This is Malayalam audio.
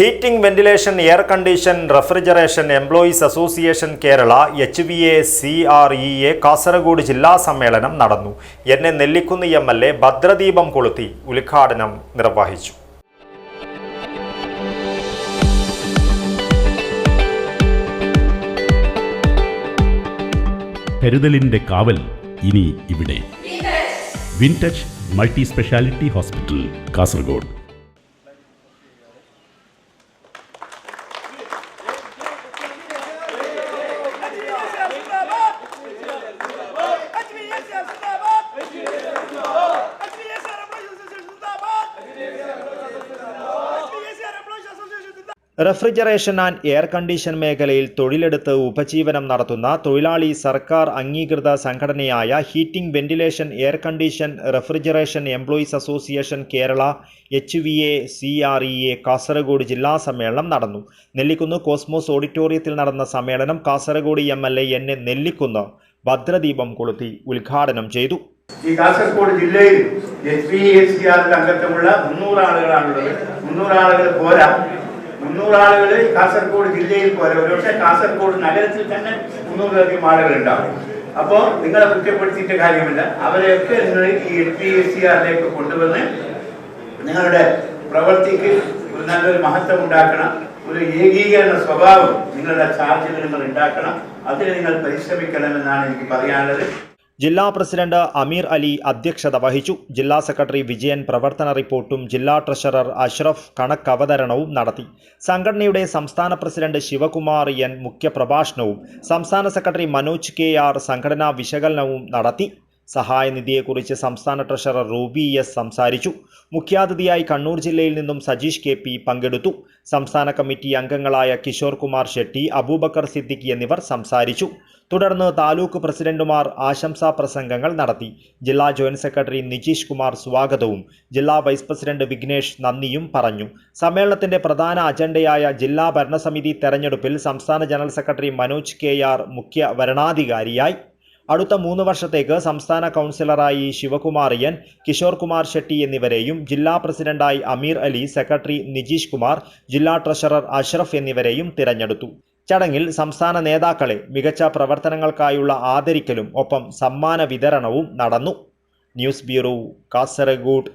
Heating ventilation air condition refrigeration employees association Kerala H V A C R E A Kasaragod ജില്ലാ സമ്മേളനം നടന്നു. N A Nellikunnu M L A ഭദ്രദീപം കൊളുത്തി ഉദ്ഘാടനം നിർവഹിച്ചു. കരുതലിന്റെ കാവൽ ഇനി ഇവിടെ. Wintouch multi speciality hospital Kasaragod. Refrigeration and air condition മേഖലയിൽ തൊഴിലെടുത്ത് ഉപജീവനം നടത്തുന്ന തൊഴിലാളി സർക്കാർ അംഗീകൃത സംഘടനയായ heating ventilation air condition refrigeration employees association Kerala H V A C R E A Kasaragod ജില്ലാ സമ്മേളനം നടന്നു. നെല്ലിക്കുന്ന് കോസ്മോസ് ഓഡിറ്റോറിയത്തിൽ നടന്ന സമ്മേളനം Kasaragod M L A N A Nellikunnu ഭദ്രദീപം കൊളുത്തി ഉദ്ഘാടനം ചെയ്തു. ഈ കാസർഗോഡ് ജില്ലയിൽ എച്ച് പി എസ് സി ആറിന്റെ അംഗത്വമുള്ള മുന്നൂറ് ആളുകളാണുള്ളത്. മുന്നൂറ് ആളുകൾ പോരാ. മുന്നൂറ് ആളുകൾ കാസർഗോഡ് ജില്ലയിൽ പോലെ ഒരുപക്ഷെ കാസർഗോഡ് നഗരത്തിൽ തന്നെ മുന്നൂറിലധികം ആളുകൾ ഉണ്ടാവും. അപ്പോൾ നിങ്ങളെ കുറ്റപ്പെടുത്തിയിട്ട് കാര്യമില്ല. അവരെയൊക്കെ നിങ്ങൾ ഈ എൻ പി എസ് സി ആറിലേക്ക് കൊണ്ടുവന്ന് നിങ്ങളുടെ പ്രവൃത്തിക്ക് ഒരു നല്ലൊരു മഹത്വം ഉണ്ടാക്കണം. ഒരു ഏകീകരണ സ്വഭാവം നിങ്ങളുടെ ചാർജിൽ നിങ്ങൾ ഉണ്ടാക്കണം. അതിന് നിങ്ങൾ പരിശ്രമിക്കണമെന്നാണ് എനിക്ക് പറയാനുള്ളത്. ജില്ലാ പ്രസിഡന്റ് അമീർ അലി അധ്യക്ഷത വഹിച്ചു. ജില്ലാ സെക്രട്ടറി വിജയൻ പ്രവർത്തന റിപ്പോർട്ടും ജില്ലാ ട്രഷറർ അഷ്റഫ് കണക്കവതരണവും നടത്തി. സംഘടനയുടെ സംസ്ഥാന പ്രസിഡന്റ് ശിവകുമാർ എൻ മുഖ്യപ്രഭാഷണവും സംസ്ഥാന സെക്രട്ടറി മനോജ് കെ ആർ സംഘടനാ വിശകലനവും നടത്തി. സഹായനിധിയെക്കുറിച്ച് സംസ്ഥാന ട്രഷറർ റൂബി എസ് സംസാരിച്ചു. മുഖ്യാതിഥിയായി കണ്ണൂർ ജില്ലയിൽ നിന്നും സജീഷ് കെ പി പങ്കെടുത്തു. സംസ്ഥാന കമ്മിറ്റി അംഗങ്ങളായ കിഷോർ കുമാർ ഷെട്ടി അബൂബക്കർ സിദ്ദിഖ് എന്നിവർ സംസാരിച്ചു. തുടർന്ന് താലൂക്ക് പ്രസിഡന്റുമാർ ആശംസാ പ്രസംഗങ്ങൾ നടത്തി. ജില്ലാ ജോയിന്റ് സെക്രട്ടറി നിജീഷ് കുമാർ സ്വാഗതവും ജില്ലാ വൈസ് പ്രസിഡന്റ് വിഘ്നേഷ് നന്ദിയും പറഞ്ഞു. സമ്മേളനത്തിന്റെ പ്രധാന അജണ്ടയായ ജില്ലാ ഭരണസമിതി തെരഞ്ഞെടുപ്പിൽ സംസ്ഥാന general secretary Manoj K R മുഖ്യ വരണാധികാരിയായി. അടുത്ത മൂന്ന് വർഷത്തേക്ക് സംസ്ഥാന കൗൺസിലറായി ശിവകുമാറിയൻ കിഷോർ കുമാർ ഷെട്ടി എന്നിവരെയും ജില്ലാ പ്രസിഡന്റായി അമീർ അലി സെക്രട്ടറി നിജീഷ് കുമാർ ജില്ലാ ട്രഷറർ അഷ്റഫ് എന്നിവരെയും തിരഞ്ഞെടുത്തു. ചടങ്ങിൽ സംസ്ഥാന നേതാക്കളെ മികച്ച പ്രവർത്തനങ്ങൾക്കായുള്ള ആദരിക്കലും ഒപ്പം സമ്മാന വിതരണവും നടന്നു. News bureau Kasaragod.